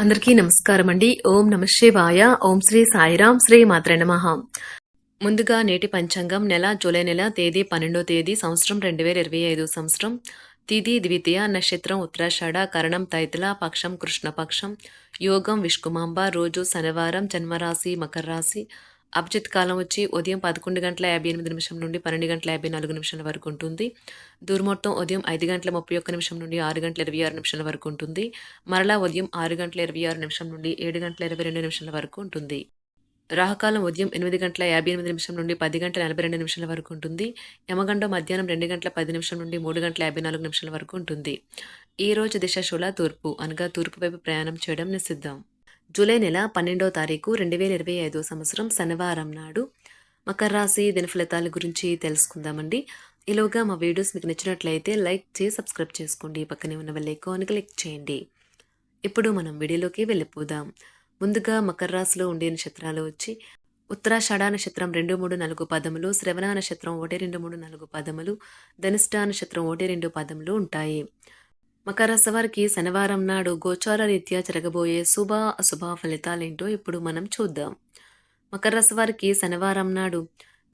అందరికీ నమస్కారం అండి. ఓం నమ శివాయ. ఓం శ్రీ సాయిరాం శ్రీ మాత్ర నమః. ముందుగా నేటి పంచాంగం నెల జూలై నెల తేదీ పన్నెండో తేదీ సంవత్సరం రెండు వేల ఇరవై ఐదు సంవత్సరం. తిథి ద్వితీయ నక్షత్రం ఉత్తరాషాఢ కరణం తైతల పక్షం కృష్ణపక్షం. యోగం విష్కుమాంబ రోజు శనివారం జన్మరాశి మకర రాశి. అభిజిత్ కాలం వచ్చి ఉదయం పదకొండు గంటల యాభై ఎనిమిది నిమిషం నుండి పన్నెండు గంటల యాభై నాలుగు నిమిషాల వరకు ఉంటుంది. దుర్ముహూర్తం ఉదయం ఐదు గంటల ముప్పై ఒక్క నిమిషం నుండి ఆరు గంటల ఇరవై ఆరు నిమిషాల వరకు ఉంటుంది. మరలా ఉదయం ఆరు గంటల ఇరవై ఆరు నిమిషం నుండి ఏడు గంటల ఇరవై రెండు నిమిషాల వరకు ఉంటుంది. రాహుకాలం ఉదయం ఎనిమిది గంటల యాభై ఎనిమిది నిమిషం నుండి పది గంటల నలభై రెండు నిమిషాల వరకు ఉంటుంది. యమగండం మధ్యాహ్నం రెండు గంటల పది నిమిషం నుండి మూడు గంటల యాభై నాలుగు నిమిషాల వరకు ఉంటుంది. ఈ రోజు దిశ శూల తూర్పు అనగా తూర్పు వైపు ప్రయాణం చేయడం నిషిద్ధం. జూలై నెల పన్నెండవ తారీఖు రెండు వేల ఇరవై ఐదో సంవత్సరం శనివారం నాడు మకర రాశి దిన ఫలితాల గురించి తెలుసుకుందామండి. ఈలోగా మా వీడియోస్ మీకు నచ్చినట్లయితే లైక్ చేసి సబ్స్క్రైబ్ చేసుకోండి. పక్కనే ఉన్న బెల్ ఐకాన్ క్లిక్ చేయండి. ఇప్పుడు మనం వీడియోలోకి వెళ్ళిపోదాం. ముందుగా మకర రాశిలో ఉండే నక్షత్రాలు వచ్చి ఉత్తరాషాఢ నక్షత్రం రెండు మూడు నాలుగు పదములు శ్రవణ నక్షత్రం ఒకటి రెండు మూడు నాలుగు పదములు ధనిష్ట నక్షత్రం ఒకటి రెండు పదములు ఉంటాయి. మకర వారికి శనివారం నాడు గోచార రీత్యా జరగబోయే శుభ అశుభ ఫలితాలేంటో ఇప్పుడు మనం చూద్దాం. మకర వారికి శనివారం నాడు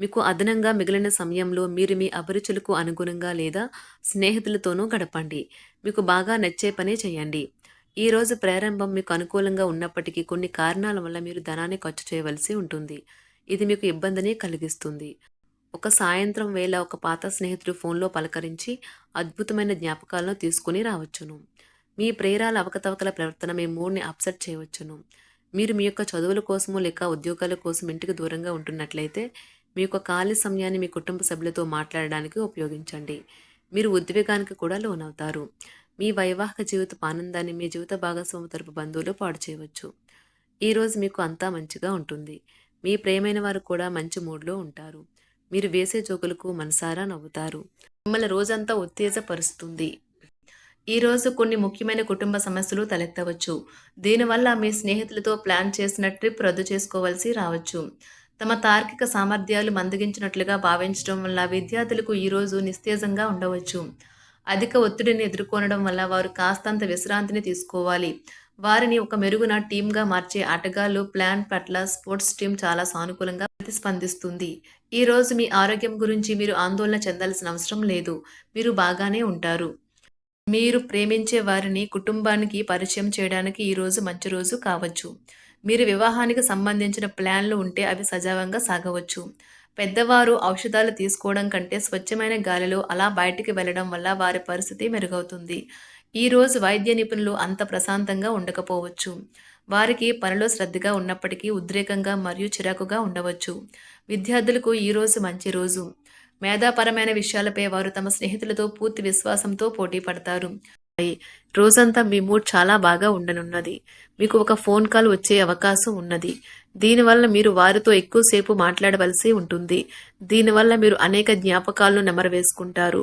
మీకు అదనంగా మిగిలిన సమయంలో మీరు మీ అభిరుచులకు అనుగుణంగా లేదా స్నేహితులతోనూ గడపండి. మీకు బాగా నచ్చే పనే చేయండి. ఈ రోజు ప్రారంభం మీకు అనుకూలంగా ఉన్నప్పటికీ కొన్ని కారణాల వల్ల మీరు ధనాన్ని ఖర్చు చేయవలసి ఉంటుంది. ఇది మీకు ఇబ్బందిని కలిగిస్తుంది. ఒక సాయంత్రం వేళ ఒక పాత స్నేహితుడు ఫోన్లో పలకరించి అద్భుతమైన జ్ఞాపకాలను తీసుకుని రావచ్చును. మీ ప్రేరాల అవకతవకల ప్రవర్తన మీ మూడ్ని అప్సెట్ చేయవచ్చును. మీరు మీ యొక్క చదువుల కోసము లేక ఉద్యోగాల కోసం ఇంటికి దూరంగా ఉంటున్నట్లయితే మీ యొక్క ఖాళీ సమయాన్ని మీ కుటుంబ సభ్యులతో మాట్లాడడానికి ఉపయోగించండి. మీరు ఉద్వేగానికి కూడా లోనవుతారు. మీ వైవాహిక జీవిత ఆనందాన్ని మీ జీవిత భాగస్వామి తరపు బంధువులు పాడు చేయవచ్చు. ఈరోజు మీకు అంతా మంచిగా ఉంటుంది. మీ ప్రేమైన వారు కూడా మంచి మూడ్లో ఉంటారు. మీరు వేసే జోకులకు మనసారా నవ్వుతారు. మిమ్మల్ని రోజంతా ఉత్తేజపరుస్తుంది. ఈరోజు కొన్ని ముఖ్యమైన కుటుంబ సమస్యలు తలెత్తవచ్చు. దీనివల్ల మీ స్నేహితులతో ప్లాన్ చేసిన ట్రిప్ రద్దు చేసుకోవాల్సి రావచ్చు. తమ తార్కిక సామర్థ్యాలు మందగించినట్లుగా భావించడం వల్ల విద్యార్థులకు ఈరోజు నిస్తేజంగా ఉండవచ్చు. అధిక ఒత్తిడిని ఎదుర్కొనడం వల్ల వారు కాస్తంత విశ్రాంతిని తీసుకోవాలి. వారిని ఒక మెరుగున టీంగా మార్చే ఆటగాళ్ళు ప్లాన్ పట్ల స్పోర్ట్స్ టీం చాలా సానుకూలంగా ప్రతిస్పందిస్తుంది. ఈ రోజు మీ ఆరోగ్యం గురించి మీరు ఆందోళన చెందాల్సిన అవసరం లేదు. మీరు బాగానే ఉంటారు. మీరు ప్రేమించే వారిని కుటుంబానికి పరిచయం చేయడానికి ఈ రోజు మంచి రోజు కావచ్చు. మీరు వివాహానికి సంబంధించిన ప్లాన్లు ఉంటే అవి సజావంగా సాగవచ్చు. పెద్దవారు ఔషధాలు తీసుకోవడం కంటే స్వచ్ఛమైన గాలిలో అలా బయటికి వెళ్ళడం వల్ల వారి పరిస్థితి మెరుగవుతుంది. ఈ రోజు వైద్య నిపుణులు అంత ప్రశాంతంగా ఉండకపోవచ్చు. వారికి పనిలో శ్రద్ధగా ఉన్నప్పటికీ ఉద్రేకంగా మరియు చిరాకుగా ఉండవచ్చు. విద్యార్థులకు ఈ రోజు మంచి రోజు. మేధాపరమైన విషయాలపై వారు తమ స్నేహితులతో పూర్తి విశ్వాసంతో పోటీ పడతారు. రోజంతా మీ మూడ్ చాలా బాగా ఉండనున్నది. మీకు ఒక ఫోన్ కాల్ వచ్చే అవకాశం ఉన్నది. దీనివల్ల మీరు వారితో ఎక్కువసేపు మాట్లాడవలసి ఉంటుంది. దీనివల్ల మీరు అనేక జ్ఞాపకాలను నెమరవేసుకుంటారు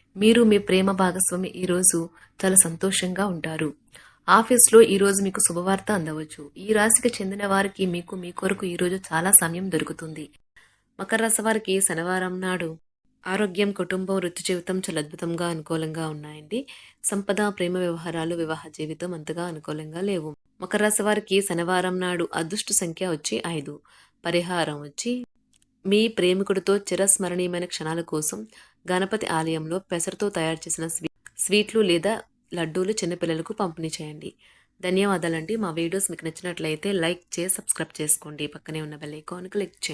మీరు మీ ప్రేమ భాగస్వామి ఈ రోజు చాలా సంతోషంగా ఉంటారు. ఆఫీస్లో ఈరోజు మీకు శుభవార్త అందవచ్చు. ఈ రాశికి చెందిన వారికి మీకు మీ కొరకు ఈ రోజు చాలా సమయం దొరుకుతుంది. మకర రాశి వారికి శనివారం నాడు ఆరోగ్యం కుటుంబం వృత్తి జీవితం చాలా అద్భుతంగా అనుకూలంగా ఉన్నాయండి. సంపద ప్రేమ వ్యవహారాలు వివాహ జీవితం అంతగా అనుకూలంగా లేవు. మకర రాశి వారికి శనివారం నాడు అదృష్ట సంఖ్య వచ్చి ఐదు. పరిహారం వచ్చి మీ ప్రేమికుడితో చిరస్మరణీయమైన క్షణాల కోసం గణపతి ఆలయంలో పెసరతో తయారు చేసిన స్వీట్లు లేదా లడ్డూలు చిన్నపిల్లలకు పంపిణీ చేయండి. ధన్యవాదాలండి. మా వీడియోస్ మీకు నచ్చినట్లయితే లైక్ చేసి సబ్స్క్రైబ్ చేసుకోండి. పక్కనే ఉన్న బెల్ ఐకాన్ క్లిక్ చేయండి.